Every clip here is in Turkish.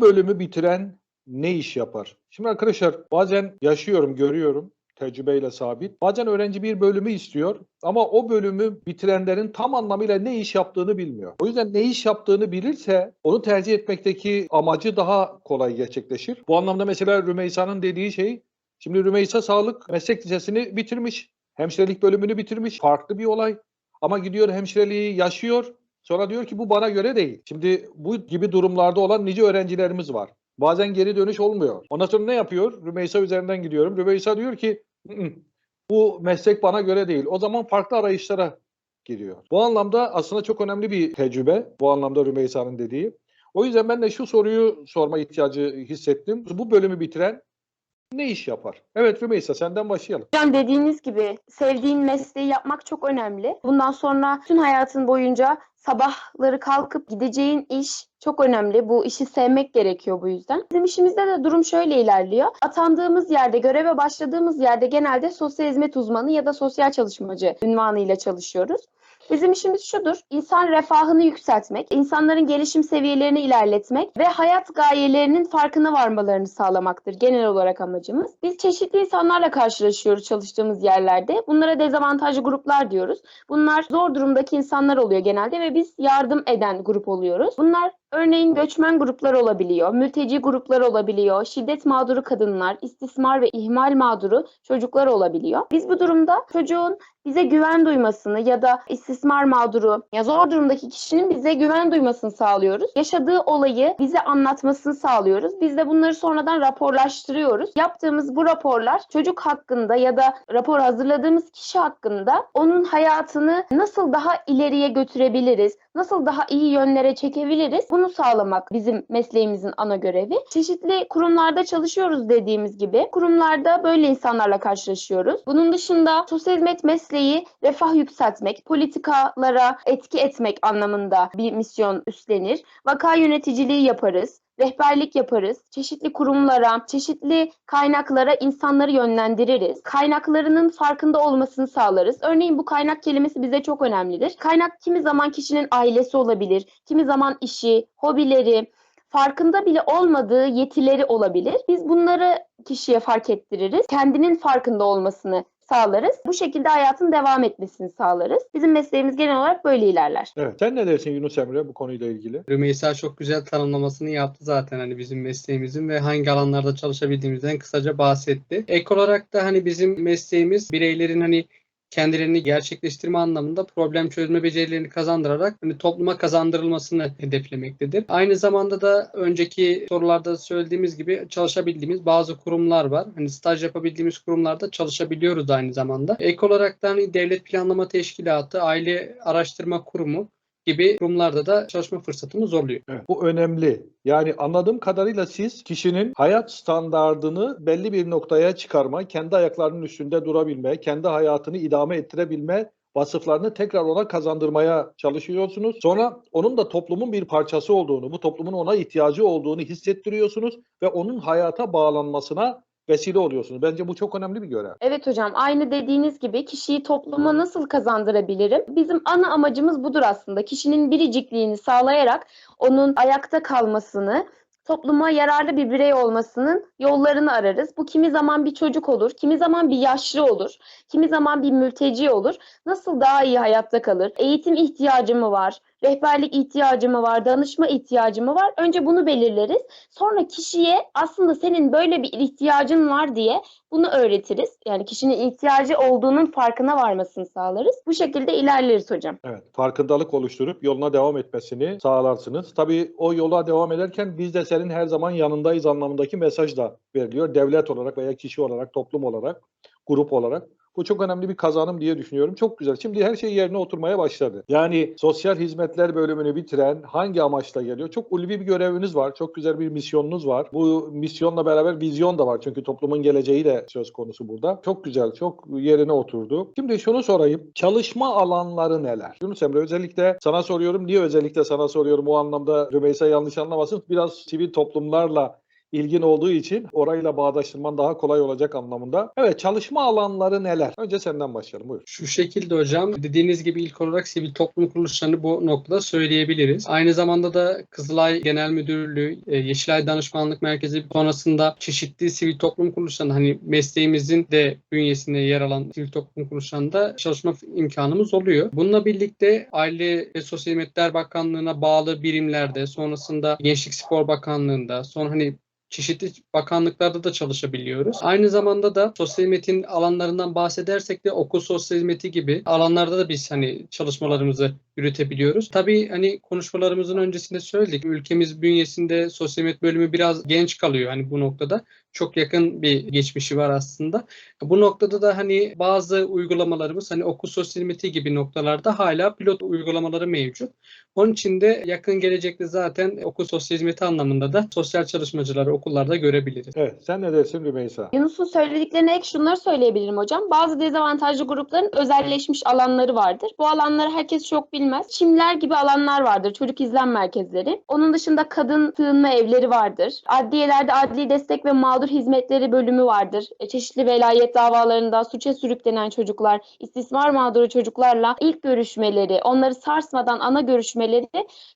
bölümü bitiren ne iş yapar? Şimdi arkadaşlar bazen yaşıyorum, görüyorum tecrübeyle sabit. Bazen öğrenci bir bölümü istiyor ama o bölümü bitirenlerin tam anlamıyla ne iş yaptığını bilmiyor. O yüzden ne iş yaptığını bilirse onu tercih etmekteki amacı daha kolay gerçekleşir. Bu anlamda mesela Rümeysa'nın dediği şey, şimdi Rümeysa Sağlık Meslek Lisesi'ni bitirmiş. Hemşirelik bölümünü bitirmiş. Farklı bir olay. Ama gidiyor hemşireliği yaşıyor. Sonra diyor ki bu bana göre değil. Şimdi bu gibi durumlarda olan nice öğrencilerimiz var. Bazen geri dönüş olmuyor. Ondan sonra ne yapıyor? Rümeysa üzerinden gidiyorum. Rümeysa diyor ki "Hı hı, bu meslek bana göre değil. O zaman farklı arayışlara giriyor. Bu anlamda aslında çok önemli bir tecrübe. Bu anlamda Rümeysa'nın dediği. O yüzden ben de şu soruyu sorma ihtiyacı hissettim. Bu bölümü bitiren ne iş yapar? Evet Rümeysa senden başlayalım. Hocam dediğiniz gibi sevdiğin mesleği yapmak çok önemli. Bundan sonra tüm hayatın boyunca sabahları kalkıp gideceğin iş çok önemli. Bu işi sevmek gerekiyor bu yüzden. Bizim işimizde de durum şöyle ilerliyor. Atandığımız yerde, göreve başladığımız yerde genelde sosyal hizmet uzmanı ya da sosyal çalışmacı ünvanıyla çalışıyoruz. Bizim işimiz şudur, insan refahını yükseltmek, insanların gelişim seviyelerini ilerletmek ve hayat gayelerinin farkına varmalarını sağlamaktır genel olarak amacımız. Biz çeşitli insanlarla karşılaşıyoruz çalıştığımız yerlerde. Bunlara dezavantajlı gruplar diyoruz. Bunlar zor durumdaki insanlar oluyor genelde ve biz yardım eden grup oluyoruz. Bunlar Örneğin göçmen gruplar olabiliyor, mülteci gruplar olabiliyor, şiddet mağduru kadınlar, istismar ve ihmal mağduru çocuklar olabiliyor. Biz bu durumda çocuğun bize güven duymasını ya da istismar mağduru ya zor durumdaki kişinin bize güven duymasını sağlıyoruz. Yaşadığı olayı bize anlatmasını sağlıyoruz. Biz de bunları sonradan raporlaştırıyoruz. Yaptığımız bu raporlar çocuk hakkında ya da rapor hazırladığımız kişi hakkında onun hayatını nasıl daha ileriye götürebiliriz, nasıl daha iyi yönlere çekebiliriz bunu sağlamak bizim mesleğimizin ana görevi. Çeşitli kurumlarda çalışıyoruz dediğimiz gibi. Kurumlarda böyle insanlarla karşılaşıyoruz. Bunun dışında sosyal hizmet mesleği refah yükseltmek, politikalara etki etmek anlamında bir misyon üstlenir. Vaka yöneticiliği yaparız rehberlik yaparız. Çeşitli kurumlara, çeşitli kaynaklara insanları yönlendiririz. Kaynaklarının farkında olmasını sağlarız. Örneğin bu kaynak kelimesi bize çok önemlidir. Kaynak kimi zaman kişinin ailesi olabilir, kimi zaman işi, hobileri, farkında bile olmadığı yetileri olabilir. Biz bunları kişiye fark ettiririz. Kendinin farkında olmasını sağlarız. Bu şekilde hayatın devam etmesini sağlarız. Bizim mesleğimiz genel olarak böyle ilerler. Evet. Sen ne dersin Yunus Emre bu konuyla ilgili? Rümeysa çok güzel tanımlamasını yaptı zaten hani bizim mesleğimizin ve hangi alanlarda çalışabildiğimizden kısaca bahsetti. Ek olarak da hani bizim mesleğimiz bireylerin hani kendilerini gerçekleştirme anlamında problem çözme becerilerini kazandırarak hani topluma kazandırılmasını hedeflemektedir. Aynı zamanda da önceki sorularda söylediğimiz gibi çalışabildiğimiz bazı kurumlar var. Hani staj yapabildiğimiz kurumlarda çalışabiliyoruz aynı zamanda. Ek olarak da hani devlet planlama teşkilatı, aile araştırma kurumu gibi kurumlarda da çalışma fırsatımız oluyor. Evet, bu önemli. Yani anladığım kadarıyla siz kişinin hayat standardını belli bir noktaya çıkarma, kendi ayaklarının üstünde durabilme, kendi hayatını idame ettirebilme vasıflarını tekrar ona kazandırmaya çalışıyorsunuz. Sonra onun da toplumun bir parçası olduğunu, bu toplumun ona ihtiyacı olduğunu hissettiriyorsunuz ve onun hayata bağlanmasına vesile oluyorsunuz. Bence bu çok önemli bir görev. Evet hocam aynı dediğiniz gibi kişiyi topluma nasıl kazandırabilirim? Bizim ana amacımız budur aslında. Kişinin biricikliğini sağlayarak onun ayakta kalmasını, topluma yararlı bir birey olmasının yollarını ararız. Bu kimi zaman bir çocuk olur, kimi zaman bir yaşlı olur, kimi zaman bir mülteci olur. Nasıl daha iyi hayatta kalır? Eğitim ihtiyacı mı var? Rehberlik ihtiyacı mı var? Danışma ihtiyacı mı var? Önce bunu belirleriz. Sonra kişiye aslında senin böyle bir ihtiyacın var diye bunu öğretiriz. Yani kişinin ihtiyacı olduğunun farkına varmasını sağlarız. Bu şekilde ilerleriz hocam. Evet, farkındalık oluşturup yoluna devam etmesini sağlarsınız. Tabii o yola devam ederken biz de senin her zaman yanındayız anlamındaki mesaj da veriliyor. Devlet olarak veya kişi olarak, toplum olarak, grup olarak. Bu çok önemli bir kazanım diye düşünüyorum. Çok güzel. Şimdi her şey yerine oturmaya başladı. Yani sosyal hizmetler bölümünü bitiren hangi amaçla geliyor? Çok ulvi bir göreviniz var. Çok güzel bir misyonunuz var. Bu misyonla beraber vizyon da var. Çünkü toplumun geleceği de söz konusu burada. Çok güzel, çok yerine oturdu. Şimdi şunu sorayım. Çalışma alanları neler? Yunus Emre özellikle sana soruyorum. Niye özellikle sana soruyorum? O anlamda Rümeysa yanlış anlamasın. Biraz sivil toplumlarla ilgin olduğu için orayla bağdaştırman daha kolay olacak anlamında. Evet çalışma alanları neler? Önce senden başlayalım buyur. Şu şekilde hocam dediğiniz gibi ilk olarak sivil toplum kuruluşlarını bu noktada söyleyebiliriz. Aynı zamanda da Kızılay Genel Müdürlüğü, e, Yeşilay Danışmanlık Merkezi sonrasında çeşitli sivil toplum kuruluşlarının hani mesleğimizin de bünyesinde yer alan sivil toplum kuruluşlarında çalışma imkanımız oluyor. Bununla birlikte Aile ve Sosyal Hizmetler Bakanlığı'na bağlı birimlerde sonrasında Gençlik Spor Bakanlığı'nda sonra hani çeşitli bakanlıklarda da çalışabiliyoruz. Aynı zamanda da sosyal hizmetin alanlarından bahsedersek de okul sosyal hizmeti gibi alanlarda da biz hani çalışmalarımızı yürütebiliyoruz. Tabii hani konuşmalarımızın öncesinde söyledik. Ülkemiz bünyesinde sosyal hizmet bölümü biraz genç kalıyor hani bu noktada. Çok yakın bir geçmişi var aslında. Bu noktada da hani bazı uygulamalarımız hani okul sosyal hizmeti gibi noktalarda hala pilot uygulamaları mevcut. Onun için de yakın gelecekte zaten okul sosyal hizmeti anlamında da sosyal çalışmacıları okullarda görebiliriz. Evet sen ne dersin Rümeysa? Yunus'un söylediklerine ek şunları söyleyebilirim hocam. Bazı dezavantajlı grupların özelleşmiş alanları vardır. Bu alanları herkes çok bilmez. Çimler gibi alanlar vardır. Çocuk izlem merkezleri. Onun dışında kadın sığınma evleri vardır. Adliyelerde adli destek ve mağdur hizmetleri bölümü vardır. E, Çeşitli velayet davalarında suça sürüklenen çocuklar, istismar mağduru çocuklarla ilk görüşmeleri, onları sarsmadan ana görüşmeleri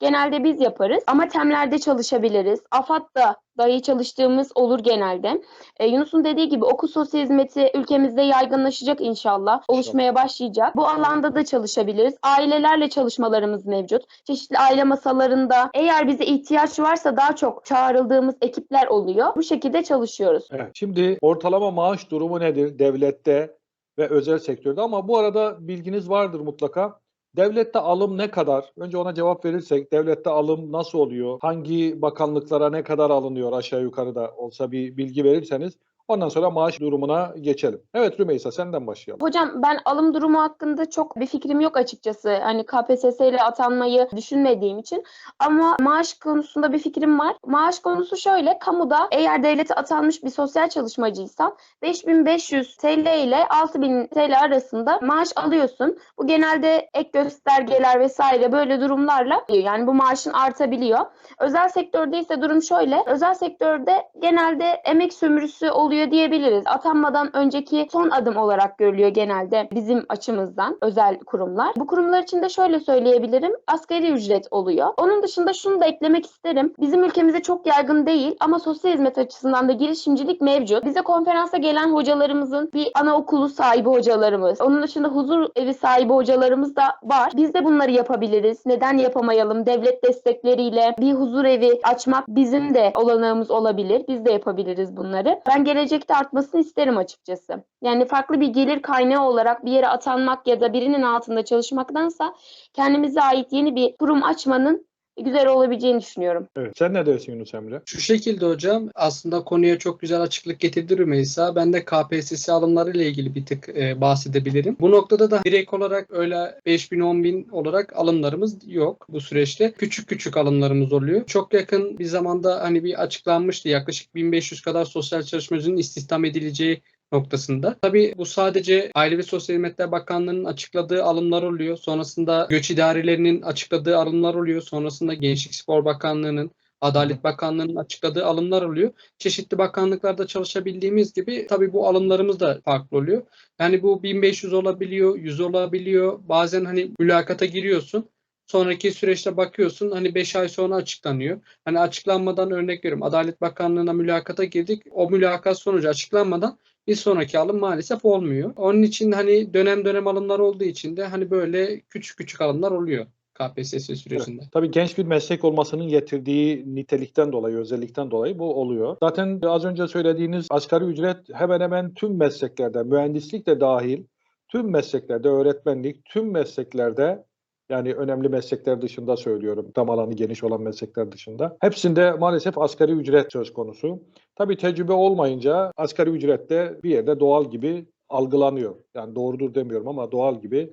genelde biz yaparız. Ama temlerde çalışabiliriz. AFAD'da dahi çalıştığımız olur genelde. E, Yunus'un dediği gibi okul sosyal hizmeti ülkemizde yaygınlaşacak inşallah. Oluşmaya başlayacak. Bu alanda da çalışabiliriz. Ailelerle çalışmalarımız mevcut. Çeşitli aile masalarında eğer bize ihtiyaç varsa daha çok çağrıldığımız ekipler oluyor. Bu şekilde çalışıyoruz. Evet. Şimdi ortalama maaş durumu nedir devlette ve özel sektörde ama bu arada bilginiz vardır mutlaka. Devlette alım ne kadar? Önce ona cevap verirsek devlette alım nasıl oluyor? Hangi bakanlıklara ne kadar alınıyor aşağı yukarı da olsa bir bilgi verirseniz ondan sonra maaş durumuna geçelim. Evet Rümeysa senden başlayalım. Hocam ben alım durumu hakkında çok bir fikrim yok açıkçası. Hani KPSS ile atanmayı düşünmediğim için. Ama maaş konusunda bir fikrim var. Maaş konusu şöyle. Kamuda eğer devlete atanmış bir sosyal çalışmacıysan 5500 TL ile 6000 TL arasında maaş alıyorsun. Bu genelde ek göstergeler vesaire böyle durumlarla yani bu maaşın artabiliyor. Özel sektörde ise durum şöyle. Özel sektörde genelde emek sömürüsü oluyor diyebiliriz. Atanmadan önceki son adım olarak görülüyor genelde bizim açımızdan özel kurumlar. Bu kurumlar için de şöyle söyleyebilirim. Asgari ücret oluyor. Onun dışında şunu da eklemek isterim. Bizim ülkemizde çok yaygın değil ama sosyal hizmet açısından da girişimcilik mevcut. Bize konferansa gelen hocalarımızın bir anaokulu sahibi hocalarımız, onun dışında huzur evi sahibi hocalarımız da var. Biz de bunları yapabiliriz. Neden yapamayalım? Devlet destekleriyle bir huzur evi açmak bizim de olanağımız olabilir. Biz de yapabiliriz bunları. Ben gelecekte artmasını isterim açıkçası. Yani farklı bir gelir kaynağı olarak bir yere atanmak ya da birinin altında çalışmaktansa kendimize ait yeni bir kurum açmanın güzel olabileceğini düşünüyorum. Evet. Sen ne dersin Yunus Emre? Şu şekilde hocam aslında konuya çok güzel açıklık getirdi Rümeysa. Ben de KPSS alımları ile ilgili bir tık e, bahsedebilirim. Bu noktada da direkt olarak öyle 5000 10000 olarak alımlarımız yok bu süreçte. Küçük küçük alımlarımız oluyor. Çok yakın bir zamanda hani bir açıklanmıştı yaklaşık 1500 kadar sosyal çalışmacının istihdam edileceği noktasında. Tabii bu sadece Aile ve Sosyal Hizmetler Bakanlığı'nın açıkladığı alımlar oluyor. Sonrasında göç idarelerinin açıkladığı alımlar oluyor. Sonrasında Gençlik Spor Bakanlığı'nın Adalet Bakanlığı'nın açıkladığı alımlar oluyor. Çeşitli bakanlıklarda çalışabildiğimiz gibi tabii bu alımlarımız da farklı oluyor. Yani bu 1500 olabiliyor, 100 olabiliyor. Bazen hani mülakata giriyorsun. Sonraki süreçte bakıyorsun hani 5 ay sonra açıklanıyor. Hani açıklanmadan örnek veriyorum Adalet Bakanlığı'na mülakata girdik. O mülakat sonucu açıklanmadan bir sonraki alım maalesef olmuyor. Onun için hani dönem dönem alımlar olduğu için de hani böyle küçük küçük alımlar oluyor KPSS sürecinde. Tabii genç bir meslek olmasının getirdiği nitelikten dolayı, özellikten dolayı bu oluyor. Zaten az önce söylediğiniz asgari ücret hemen hemen tüm mesleklerde, mühendislik de dahil, tüm mesleklerde, öğretmenlik, tüm mesleklerde yani önemli meslekler dışında söylüyorum, tam alanı geniş olan meslekler dışında. Hepsinde maalesef asgari ücret söz konusu. Tabii tecrübe olmayınca asgari ücret de bir yerde doğal gibi algılanıyor. Yani doğrudur demiyorum ama doğal gibi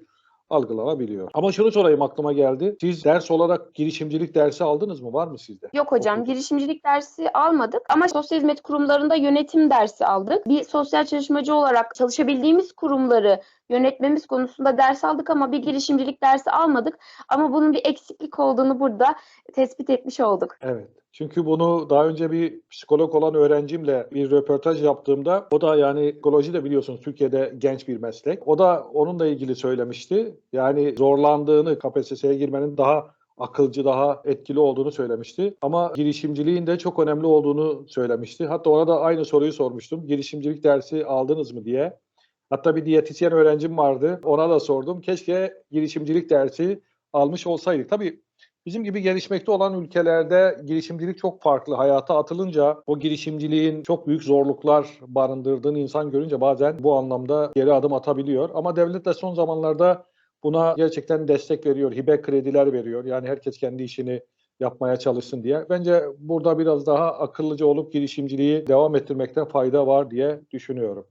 algılanabiliyor. Ama şunu sorayım aklıma geldi. Siz ders olarak girişimcilik dersi aldınız mı? Var mı sizde? Yok hocam Okulda. girişimcilik dersi almadık ama sosyal hizmet kurumlarında yönetim dersi aldık. Bir sosyal çalışmacı olarak çalışabildiğimiz kurumları yönetmemiz konusunda ders aldık ama bir girişimcilik dersi almadık. Ama bunun bir eksiklik olduğunu burada tespit etmiş olduk. Evet. Çünkü bunu daha önce bir psikolog olan öğrencimle bir röportaj yaptığımda o da yani psikoloji de biliyorsunuz Türkiye'de genç bir meslek. O da onunla ilgili söylemişti. Yani zorlandığını KPSS'ye girmenin daha akılcı, daha etkili olduğunu söylemişti. Ama girişimciliğin de çok önemli olduğunu söylemişti. Hatta ona da aynı soruyu sormuştum. Girişimcilik dersi aldınız mı diye. Hatta bir diyetisyen öğrencim vardı. Ona da sordum. Keşke girişimcilik dersi almış olsaydık. Tabii Bizim gibi gelişmekte olan ülkelerde girişimcilik çok farklı. Hayata atılınca o girişimciliğin çok büyük zorluklar barındırdığını insan görünce bazen bu anlamda geri adım atabiliyor. Ama devlet de son zamanlarda buna gerçekten destek veriyor. Hibe krediler veriyor. Yani herkes kendi işini yapmaya çalışsın diye. Bence burada biraz daha akıllıca olup girişimciliği devam ettirmekte fayda var diye düşünüyorum.